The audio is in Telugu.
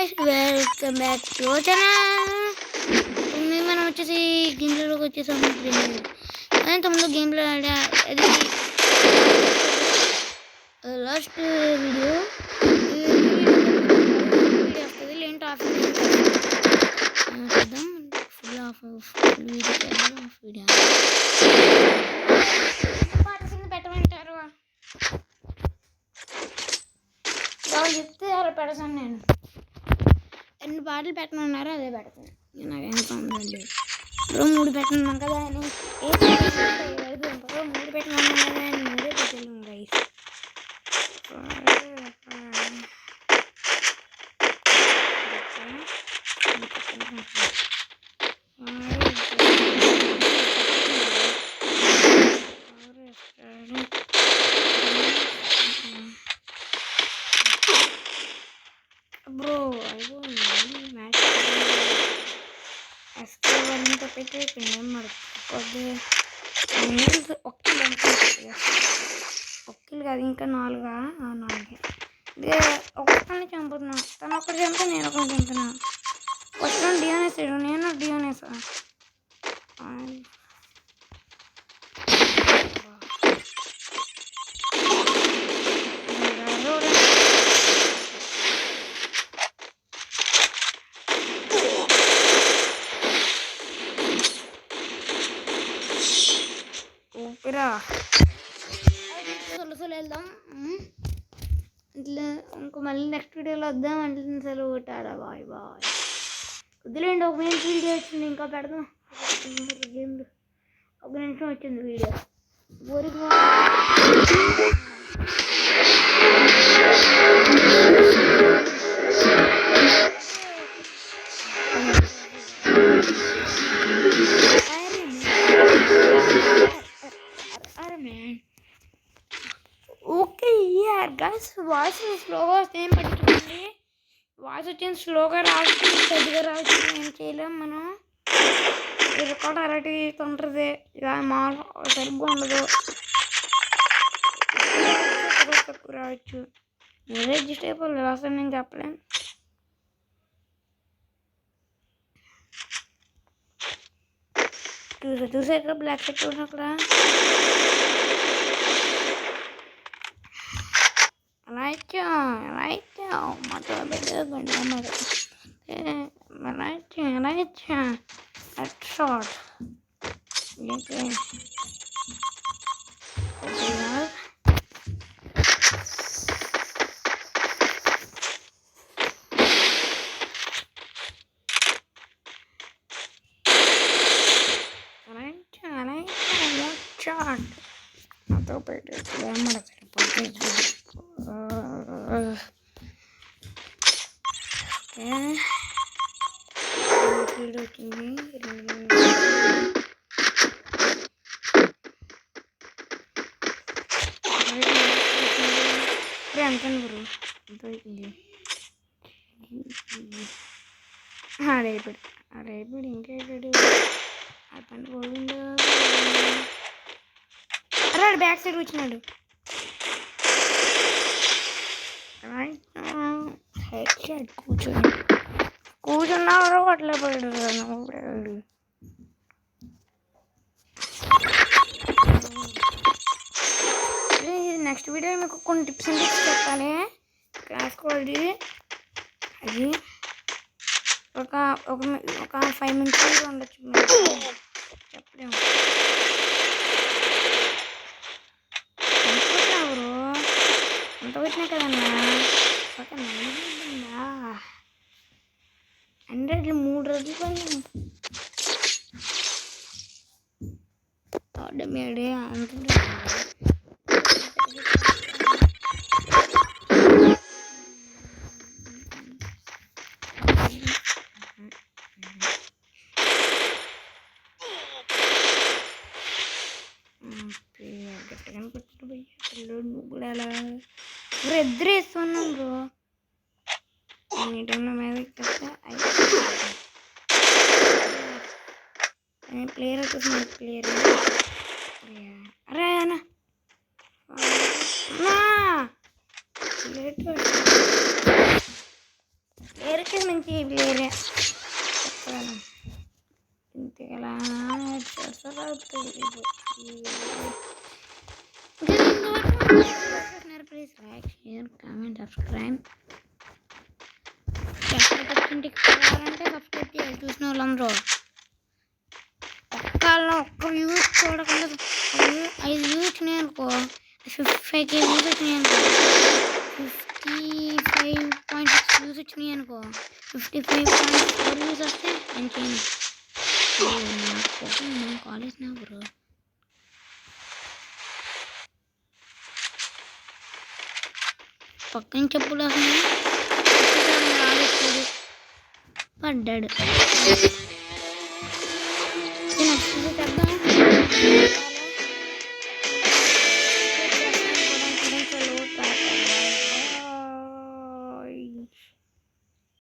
Welcome back to channel. మనం వచ్చేసి గేమ్లోకి వచ్చేసాము. అదే తొమ్మిది గేమ్లో ఆడా? అది లాస్ట్ వీడియో వస్తుంది. లేంటి ఆఫ్ చూద్దాం. Full half full video half video పెట్టమంటారు. వాళ్ళు చెప్తే అలా పెడతాను నేను. రెండు పాటలు పెట్టమన్నారో అదే పెడతాను నేను నాకేం సంబంధం లేదు ఇప్పుడు మూడు పెట్టమన్నాను కదా అని. ఏ మూడు పెట్టమన్నాను కదా అని మూడే పెట్టాను రైస్ you. వన్తో పెట్టి పిండం మడుపుకోద్దు ఒక్కలు ఒక్కలు కాదు ఇంకా నాలుగా? ఆ, నాలుగే. ఇదే ఒక్కరిని చంపుతున్నా. తను ఒకటి చంపితే నేను ఒకటి చంపినా ఫస్ట్ డియోనేస్ నేను డియోనేస్? ఊపిరా సొలసలు వెళ్దాం. ఇట్లా ఇంకో మళ్ళీ నెక్స్ట్ వీడియోలో వద్దాం అంటే సెలవు పెట్టారా బాయ్ బాయ్. వద్దులేండి ఒక మినిట్ వీడియో వచ్చింది ఇంకా పెడదాం. గేమ్లు ఒక నిమిషం వచ్చింది వీడియో ఊరికి వాయిస్ స్లోగా వస్తే ఏం పడుతుంది వాయిస్ వచ్చింది స్లోగా రావచ్చు పెద్దగా రావచ్చు ఏం చేయలేం మనం. ఈ రికార్డ్ అలాంటి ఉంటుంది ఇలా మా సరిగ్గా ఉండదు. తక్కువ రావచ్చు మీరే అడ్జస్ట్ అయిపోలేదు అసలు నేను చెప్పలేను. చూసా చూసాక బ్లాక్ షర్ట్ అక్కడ right now. Mother better than the mother. Right here, right here. That's short. You can. Chart. I'll go back to the camera. Okay field వచ్చింది ఎంత గురు ఎంత అవుతుంది రేపడి రేపడి ఇంకేడు ఆ పని పోయిందో అరే బ్యాక్ సైడ్ వచ్చినాడు హెడ్ షాట్ కూర్చొని కూర్చున్నా కూడా అట్లా పోయాడు నువ్వు నెక్స్ట్ వీడియో మీకు కొన్ని tips and tips class quality అది ఒక ఒక ఒక ఫైవ్ మినిట్స్ ఉండొచ్చు చెప్పలేము ఎంత అంత వచ్చినాయి కదన్నా ఒక నైనా హండ్రెడ్ మూడు రోజులు పని థర్డ్ మేడే అంత గట్టిగా పెట్టు భయ్య పిల్లోడు నువ్వులు ఎలా బ్రో ఇద్దరు వేస్తున్నాం బ్రో ఈ టైంలో మీద ప్లేయర్ వచ్చేసి ప్లేయర్ అరే అన్న లేట్ ప్లేయర్కి మంచి ప్లేయరే చెప్పగలను ఇంతకలా please like share comment subscribe ఇంటికి కావాలంటే సబ్స్క్రైబ్ చేయాలి చూసిన వాళ్ళందరూ? ఒక్కళ్ళ ఒక్క వ్యూస్ చూడకుండా ఐదు వ్యూస్ వచ్చినాయి అనుకో ఫిఫ్టీ ఫైవ్ కే వ్యూస్ వచ్చినాయి అనుకో fifty five point six views వచ్చినాయి అనుకో fifty five point four views వస్తే నేను చేయను నాకు కాలేజ్ నా బ్రో పక్కన చెప్పులు వస్తున్నాయి. పడ్డాడు నెక్స్ట్ చేద్దాం